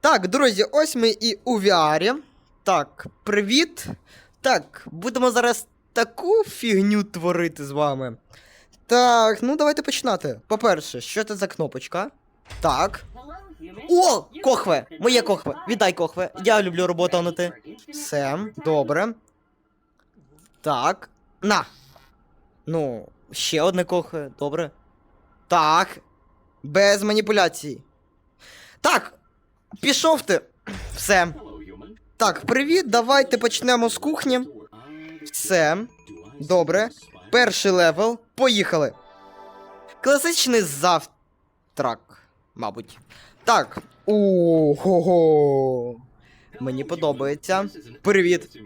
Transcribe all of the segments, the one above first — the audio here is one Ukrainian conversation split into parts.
Так, друзі, ось ми і у VR. Так, привіт. Так, будемо зараз таку фігню творити з вами. Так, ну давайте починати. По-перше, що це за кнопочка? Так. О! Кохве! Моє кохве! Віддай кохве! Я люблю роботанути. Все, добре. Так. На. Ну, ще одне кохве, добре. Так. Без маніпуляцій. Так. Пішов ти. Все. Так, привіт, давайте почнемо з кухні. Все. Добре. Перший левел. Поїхали. Класичний завтрак, мабуть. Так. Ого. Мені подобається. Привіт.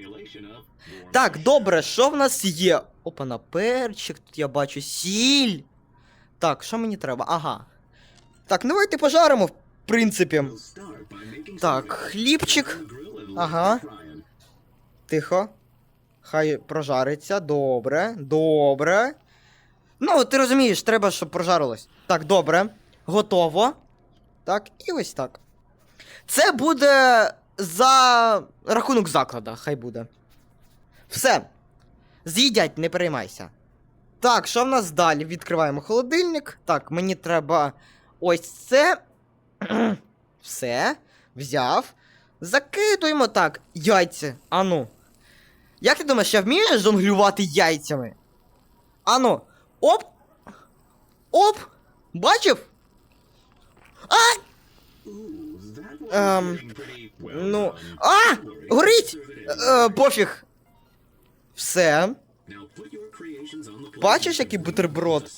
Так, добре, що в нас є? Опа, на перчик, тут я бачу сіль. Так, що мені треба? Ага. Так, ну давайте пожаримо, в принципі. Так, хлібчик. Ага. Тихо. Хай прожариться. Добре, добре. Ну, ти розумієш, треба, щоб прожарилось. Так, добре. Готово. Так, і ось так. Це буде за рахунок заклада, хай буде. Все. З'їдять, не переймайся. Так, що в нас далі? Відкриваємо холодильник. Так, мені треба ось це. Все. Взяв. Закидуємо так. Яйця. Ану. Як ти думаєш, я вмію жонглювати яйцями? Ану. Оп! Оп! Бачив? А! Ем, ну. А! Горить! Е, пофіг. Все. Бачиш, який бутерброд?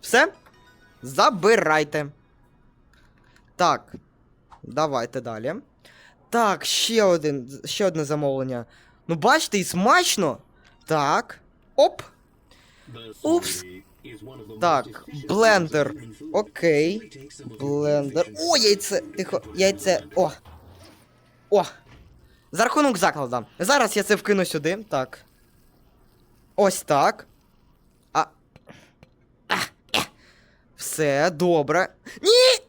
Все? Забирайте. Так. Давайте далі. Так, ще один, ще одне замовлення. Ну, бачите, і смачно. Так. Оп. Упс. Так, блендер. Окей. Блендер. О, яйце. Тихо, яйце. О. О. За рахунок закладу. Зараз я це вкину сюди. Так. Ось так. А. Все, добре. Ні!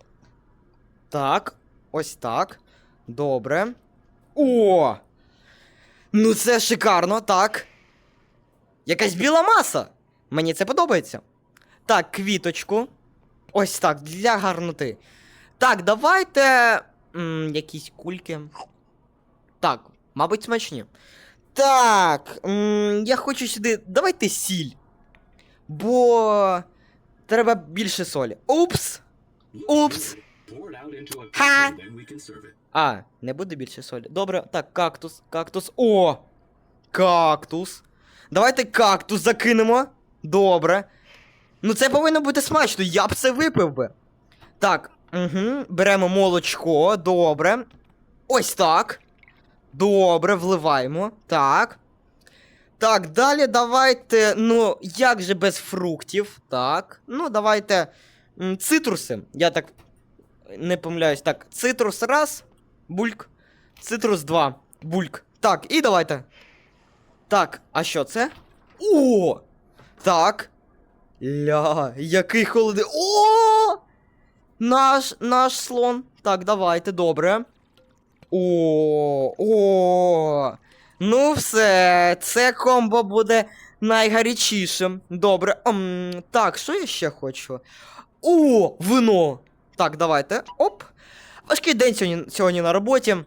Так. Ось так. Добре. О! Ну це шикарно, так. Якась біла маса. Мені це подобається. Так, квіточку. Ось так, для гарноти. Так, давайте. М, якісь кульки. Так, мабуть, смачні. Так. М, я хочу сюди. Давайте сіль. Бо. Треба більше солі. Упс! Упс! Ха! А, не буде більше солі. Добре, так, кактус, кактус. О! Кактус. Давайте кактус закинемо. Добре. Ну це повинно бути смачно, я б це випив би. Так, угу. беремо молочко, добре. Ось так. Добре, вливаємо. Так. Так, далі давайте. Ну, як же без фруктів? Так. Ну, давайте. Цитруси. Я так не помиляюсь. Так, цитрус раз. Бульк. Цитрус 2. Бульк. Так, і давайте. Так, а що це? О! Так. Ля, який холодний. О! Наш наш слон. Так, давайте, добре. О, о. Ну, все, це комбо буде найгарячішим. Добре. Ем, так, що я ще хочу? О, вино. Так, давайте. Оп. Важкий день сьогодні, сьогодні на роботі.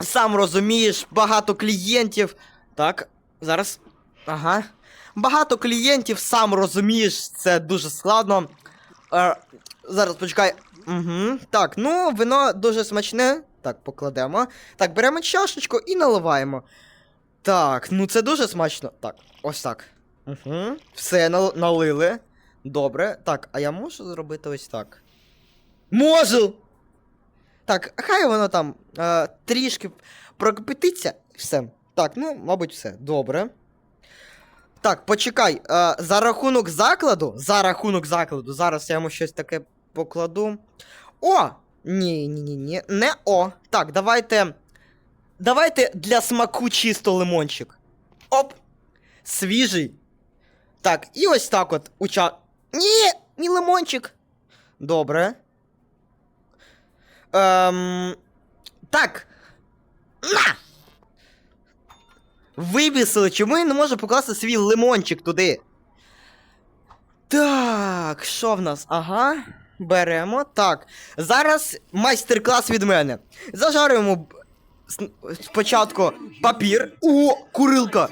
Сам розумієш, багато клієнтів. Так, зараз. Ага. Багато клієнтів, сам розумієш, це дуже складно. Е, зараз почекай. Угу. Так, ну, вино дуже смачне. Так, покладемо. Так, беремо чашечку і наливаємо. Так, ну це дуже смачно. Так, ось так. Угу. Все, нал- налили. Добре. Так, а я можу зробити ось так? Можу! Так, хай воно там е, трішки прокипятиться. Все. Так, ну, мабуть, все. Добре. Так, почекай. Е, за рахунок закладу. За рахунок закладу. Зараз я йому щось таке покладу. О! Ні, ні, ні, ні. Не о. Так, давайте. Давайте для смаку чисто лимончик. Оп! Свіжий. Так, і ось так от у ча. Ні! Ні лимончик. Добре. Ем... Так. На! Вивісили, чому я не можу покласти свій лимончик туди? Так, що в нас? Ага. Беремо. Так. Зараз майстер-клас від мене. Зажарюємо спочатку папір. О, курилка!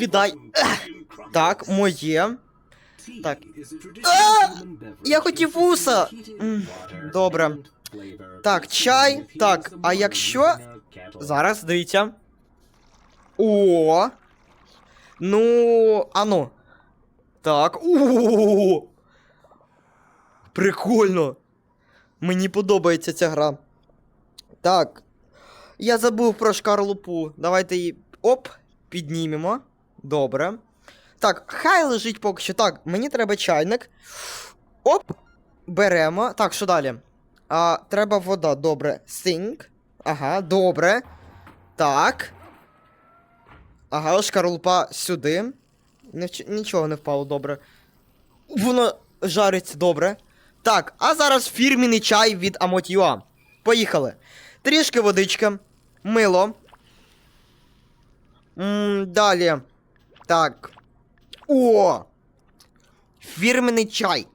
Віддай. Так, моє. Так. А! Я хотів вуса! Добре. Так, чай. Так, а якщо. Зараз, дивіться. О. Ну, ану. Так. О. Прикольно. Мені подобається ця гра. Так. Я забув про шкарлупу. Давайте її. Оп, піднімемо. Добре. Так, хай лежить поки що. Так, мені треба чайник. Оп. Беремо. Так, що далі? А, треба вода, добре. Sink. Ага, добре. Так. Ага, шкарлупа сюди. Ніч- Нічого не впало, добре. Воно жариться добре. Так, а зараз фірміний чай від Амотюа. Поїхали. Трішки водичка. Мило. м далі. Так. О! Фірменний чай.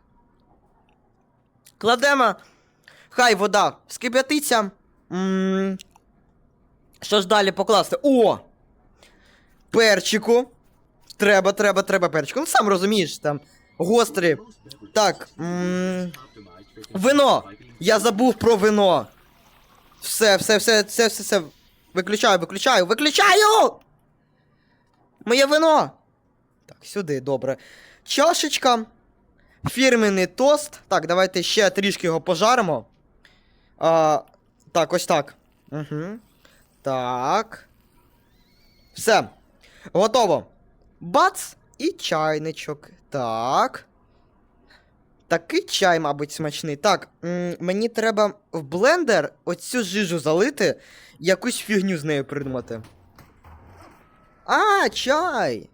Кладемо. Хай вода вскип'ятиться. м Що ж далі покласти? О! Перчику. Треба, треба, треба перчику. Ну сам розумієш, там. Гострі. Так. Вино! Я забув про вино. Все, все, все, все, все, все. Виключаю, виключаю, виключаю! Моє вино! Так, сюди, добре. Чашечка. Фірменний тост. Так, давайте ще трішки його пожаримо. А, так, ось так. Угу. Так. Все. Готово. Бац! І чайничок. Так. Такий чай, мабуть, смачний. Так, м, мені треба в блендер оцю жижу залити, якусь фігню з нею придумати. А, чай!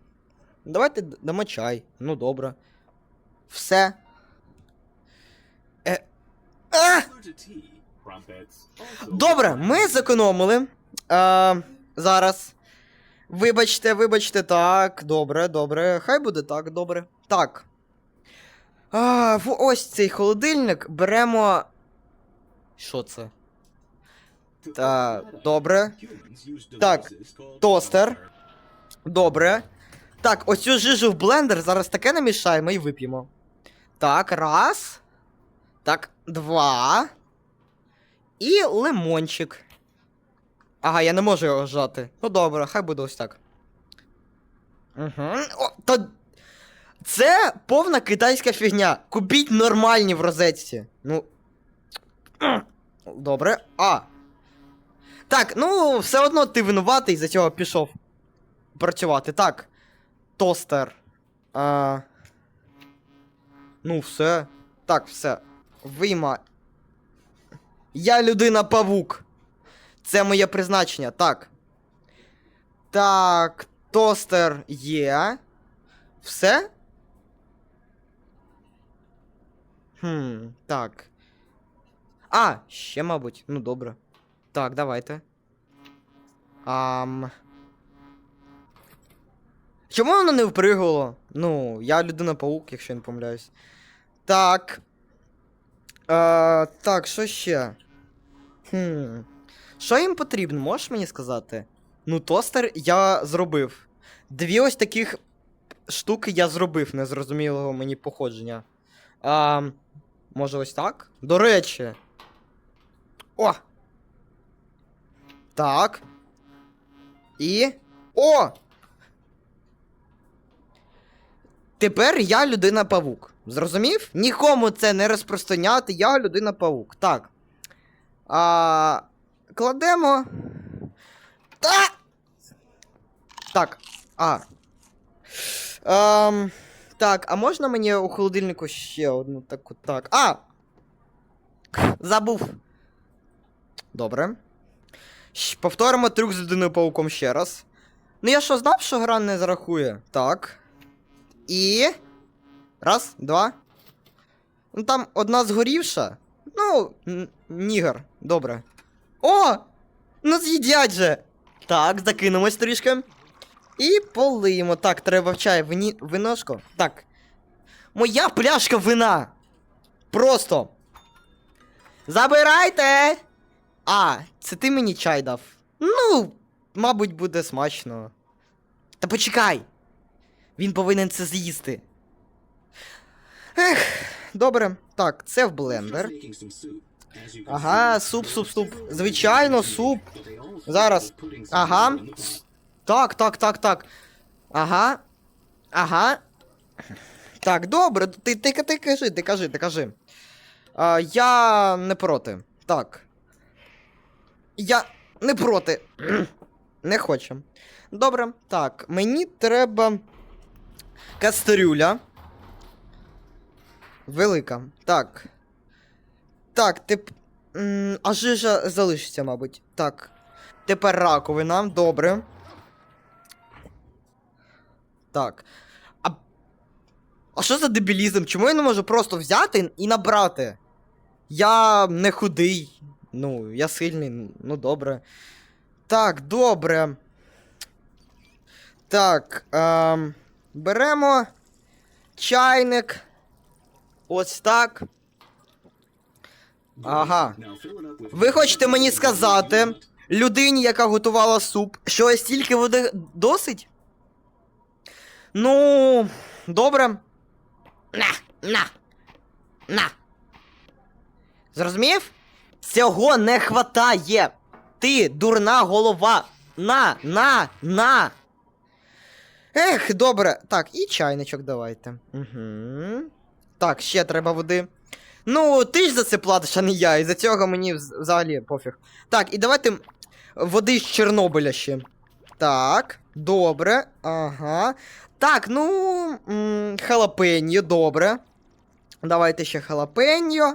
Давайте дамо чай. Ну, добре. Все. Е. А! Добре, ми зекономили. А, зараз. Вибачте, вибачте, так, добре, добре. Хай буде так, добре. Так. А, в ось цей холодильник беремо. Що це? Та, добре. Так, тостер. Добре. Так, оцю жижу в блендер зараз таке намішаємо і вип'ємо. Так, раз. Так, два. І лимончик. Ага, я не можу його жати. Ну добре, хай буде ось так. Угу. О, та... Це повна китайська фігня. Купіть нормальні в розетці. Ну. Добре. А. Так, ну, все одно ти винуватий, за цього пішов працювати. Так. Тостер. А... Ну, все. Так, все. Вийма. Я людина павук. Це моє призначення. Так. Так, тостер є. Все? Хм, так. А, ще, мабуть. Ну, добре. Так, давайте. Ам. Чому воно не впригало? Ну, я людина-паук, якщо я не помиляюсь. Так. Е, так, що ще? Хм. Що їм потрібно, можеш мені сказати? Ну, тостер я зробив. Дві ось таких штуки я зробив, незрозумілого мені походження. А, може, ось так? До речі. О! Так. І. О! Тепер я людина-павук. Зрозумів? Нікому це не розпространяти, я людина-павук. Так. А, кладемо. Та! Так. А. Ем, так, а можна мені у холодильнику ще одну таку. Так. А! Забув. Добре. Повторимо трюк з людиною пауком ще раз. Ну я що знав, що гра не зарахує. Так. І. Раз, два. Ну там одна згорівша. Ну, нігер, добре. О! Ну з'їдять же! Так, закинемось трішки. І полиємо. Так, треба в чай вині... виношко. Так. Моя пляшка вина! Просто. Забирайте! А, це ти мені чай дав. Ну, мабуть, буде смачно. Та почекай! Він повинен це з'їсти. Ех, добре. Так, це в блендер. Ага, суп, суп, суп. Звичайно, суп. Зараз. Ага. Так, так, так, так. Ага. Ага. Так, добре, ти, ти, ти кажи, ти кажи, ти кажи. А, я не проти. Так. Я не проти. не хочу. Добре, так, мені треба. Кастрюля. Велика. Так. Так, тип. А жижа залишиться, мабуть. Так. Тепер раковина, добре. Так. А. А що за дебілізм? Чому я не можу просто взяти і набрати? Я не худий. Ну, я сильний, ну добре. Так, добре. Так. Ем, беремо чайник. Ось так. Ага. Ви хочете мені сказати, людині, яка готувала суп, що ось стільки води досить? Ну, добре. На, на. На. Зрозумів? Цього не хватає. Ти, дурна голова. На, на, на. Ех, добре. Так, і чайничок давайте. Угу. Так, ще треба води. Ну, ти ж за це платиш, а не я. І за цього мені взагалі пофіг. Так, і давайте води з Чорнобиля ще. Так, добре. Ага. Так, ну. Халапеньо, добре. Давайте ще халапеньо.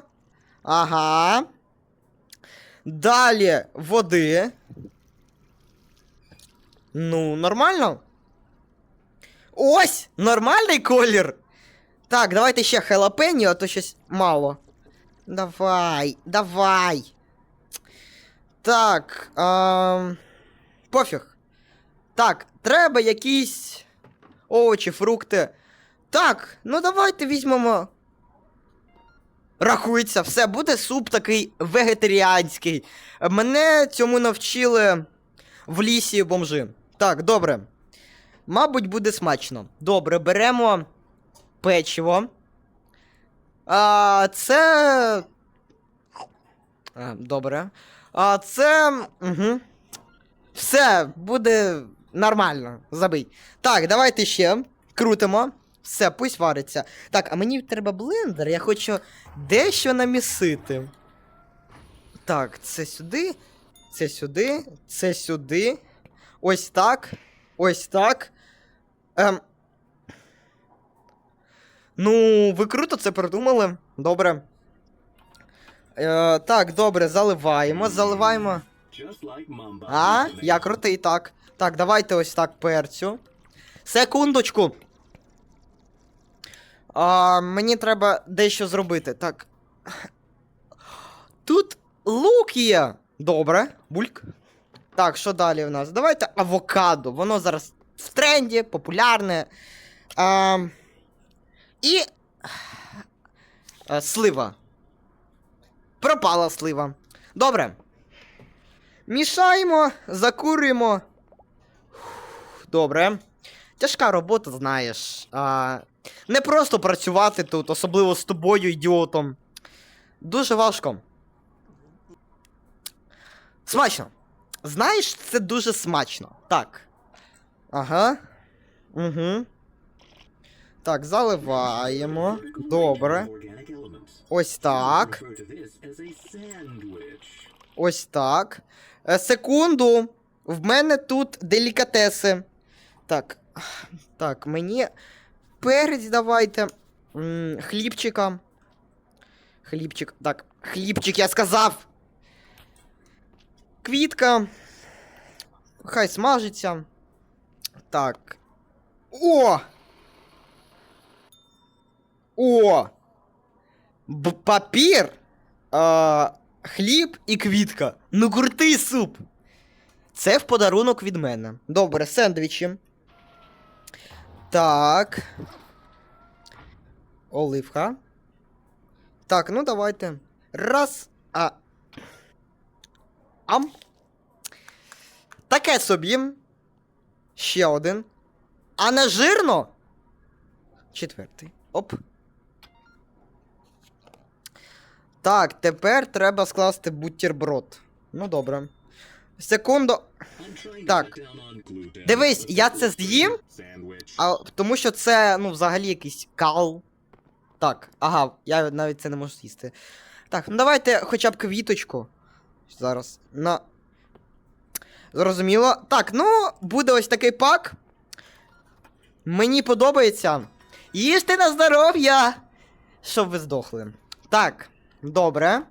Ага. Далі води. Ну, нормально. Ось! Нормальний колір. Так, давайте ще халапеньо, а то щось мало. Давай, давай. Так. Ем... Пофіг. Так, треба якісь овочі, фрукти. Так, ну давайте візьмемо. Рахується, все, буде суп такий вегетаріанський. Мене цьому навчили в лісі бомжи. Так, добре. Мабуть, буде смачно. Добре, беремо печиво. А, це. А, добре. А, це. Угу. Все, буде нормально. Забий. Так, давайте ще. Крутимо. Все, пусть вариться. Так, а мені треба блендер, я хочу дещо намісити. Так, це сюди. Це сюди. Це сюди. Ось так. Ось так. Ем. Ну, ви круто це придумали. Добре. Е, так, добре, заливаємо, заливаємо. А, я крутий, так. Так, давайте ось так перцю. Секундочку. А, мені треба дещо зробити. Так. Тут лук є. Добре, бульк. Так, що далі в нас? Давайте авокадо. Воно зараз в тренді, популярне. А, і. е, слива. Пропала слива. Добре. Мішаємо, закурюємо. Добре. Тяжка робота, знаєш. А, не просто працювати тут, особливо з тобою, ідіотом. Дуже важко. Смачно. Знаєш, це дуже смачно. Так. Ага. Угу. Так, заливаємо. Добре. Ось так. Ось так. Е, секунду. В мене тут делікатеси. Так. Так, мені. Перець давайте. Хлібчика. Хлібчик. Так, хлібчик, я сказав. Квітка. Хай смажиться. Так. О! О! Б- папір! А, хліб і квітка. Ну крутий суп. Це в подарунок від мене. Добре, сендвічі. Так. Оливка. Так, ну давайте. Раз. А. Ам. Таке собі. Ще один. А не жирно? Четвертий. Оп. Так, тепер треба скласти бутерброд. Ну добре. Секунду. Так. Дивись, я це з'їм, а, тому що це, ну, взагалі якийсь кал. Так, ага, я навіть це не можу з'їсти. Так, ну давайте хоча б квіточку. Зараз. На. Зрозуміло. Так, ну, буде ось такий пак. Мені подобається. Їжте на здоров'я! Щоб ви здохли. Так, добре.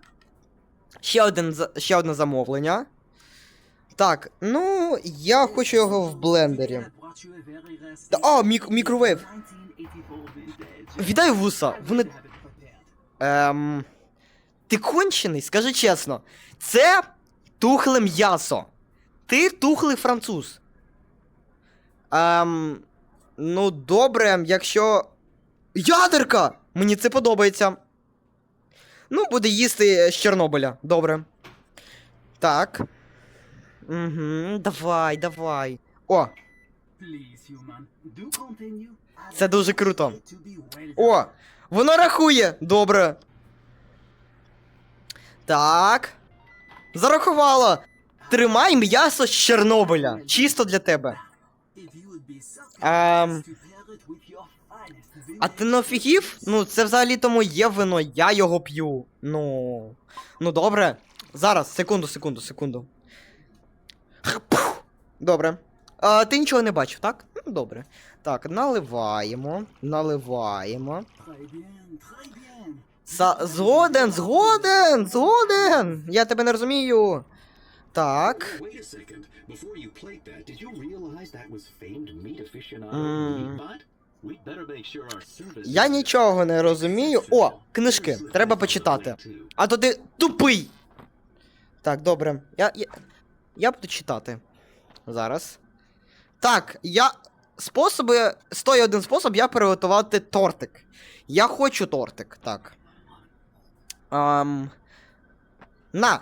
Ще, один, ще одне замовлення. Так, ну, я хочу його в блендері. Та- А, мік- мікровейв. Віддай вуса. Вони. Ем. Ти кончений, скажи чесно. Це тухле м'ясо. Ти тухлий француз. Ем. Ну, добре, якщо. Ядерка! Мені це подобається. Ну, буде їсти з Чорнобиля. Добре. Так. Угу, давай, давай. О, це дуже круто. О, воно рахує. Добре. Так. Зарахувало. Тримай м'ясо з Чорнобиля. Чисто для тебе. Ем, А ти не офігів? Ну, це взагалі тому є вино, я його п'ю. Ну. Ну добре. Зараз, секунду, секунду, секунду. Добре. А, ти нічого не бачив, так? Ну, Добре. Так, наливаємо. Наливаємо. Са... Згоден, згоден, згоден. Я тебе не розумію. Так. Wait Я нічого не розумію. О, книжки. Треба почитати. А то ти тупий. Так, добре. Я, я, я буду читати. Зараз. Так, я. Способи. 101 спосіб я приготувати тортик. Я хочу тортик. Так. Ам... На.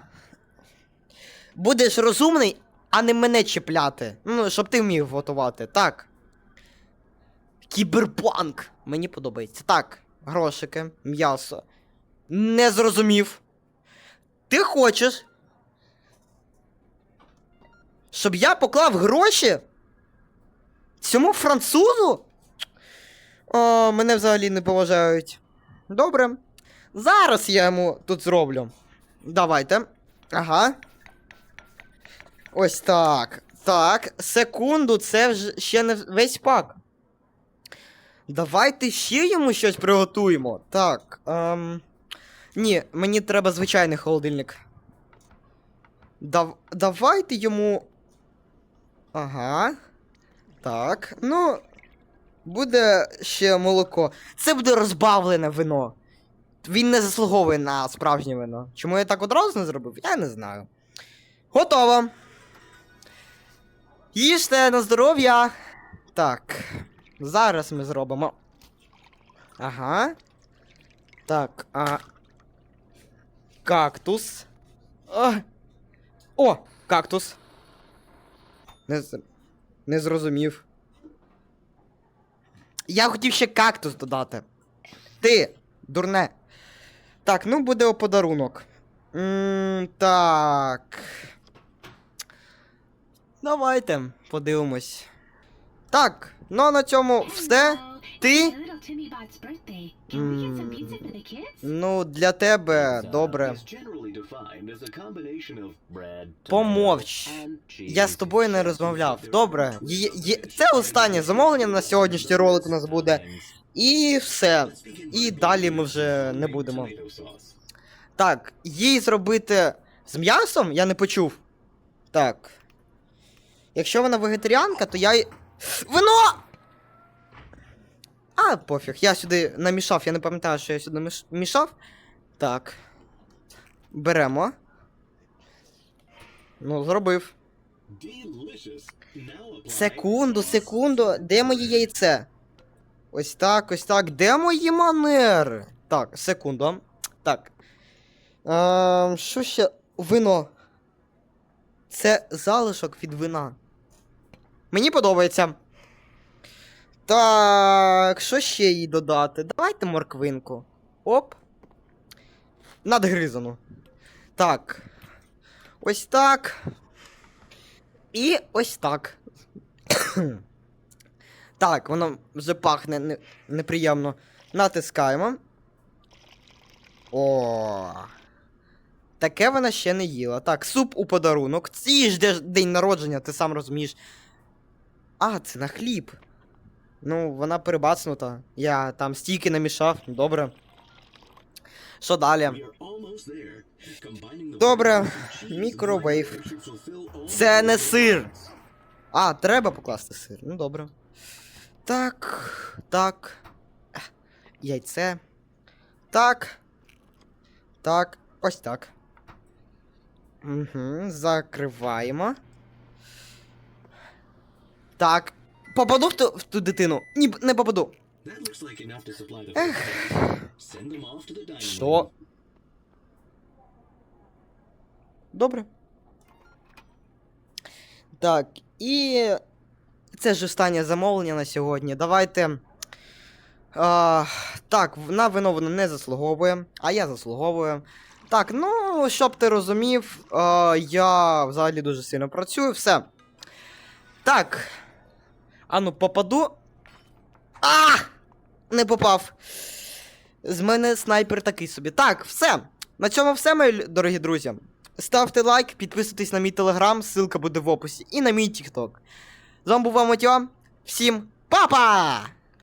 Будеш розумний, а не мене чіпляти. Ну, щоб ти вмів готувати. Так. Кіберпанк. Мені подобається. Так, грошики, м'ясо. Не зрозумів. Ти хочеш. Щоб я поклав гроші? Цьому французу? О, мене взагалі не поважають. Добре. Зараз я йому тут зроблю. Давайте. Ага. Ось так. Так, секунду, це вже ще не весь пак. Давайте ще йому щось приготуємо. Так. Ем... Ні, мені треба звичайний холодильник. Дав... Давайте йому. Ага. Так. Ну. Буде ще молоко. Це буде розбавлене вино. Він не заслуговує на справжнє вино. Чому я так одразу не зробив? Я не знаю. Готово. Їжте на здоров'я. Так. Зараз ми зробимо. Ага. Так, а. Кактус. А. О! Кактус. Не, не зрозумів. Я хотів ще кактус додати. Ти, дурне. Так, ну буде подарунок. м так. Давайте подивимось. Так, ну а на цьому все. Ти? Ну, для тебе добре. Помовч. Я з тобою не розмовляв. Добре. Є- є- Це останнє замовлення на сьогоднішній ролик у нас буде. І все. І далі ми вже не будемо. Так, їй зробити з м'ясом? Я не почув. Так. Якщо вона вегетаріанка, то я. Вино! А, пофіг, я сюди намішав, я не пам'ятаю, що я сюди мішав. Так. Беремо. Ну, зробив. Секунду, секунду. Де моє яйце? Ось так, ось так. Де мої манери? Так, секунду. Так. Ем, що ще? Вино. Це залишок від вина. Мені подобається. Так, що ще їй додати? Давайте морквинку. Оп. Надгризану. Так. Ось так. І ось так. так, воно вже пахне не, неприємно. Натискаємо. О. Таке вона ще не їла. Так, суп у подарунок. Це ж де- день народження, ти сам розумієш. А, це на хліб. Ну, вона перебацнута. Я там стільки намішав, добре. Що далі? Добре. Мікровейв. Це не сир. А, треба покласти сир. Ну добре. Так. Так. Яйце. Так. Так. Ось так. Угу. Закриваємо. Так. Попаду в ту, в ту дитину? Ні, не попаду. Ех. Що? Добре. Так, і це ж останнє замовлення на сьогодні. Давайте. А, так, на вино воно не заслуговує, а я заслуговую. Так, ну, щоб ти розумів, а, я взагалі дуже сильно працюю, все. Так. Ану, попаду. А! Не попав. З мене снайпер такий собі. Так, все. На цьому все, мої дорогі друзі. Ставте лайк, підписуйтесь на мій телеграм, ссылка буде в описі, і на мій тікток. З вами був Матіо. Всім па-па!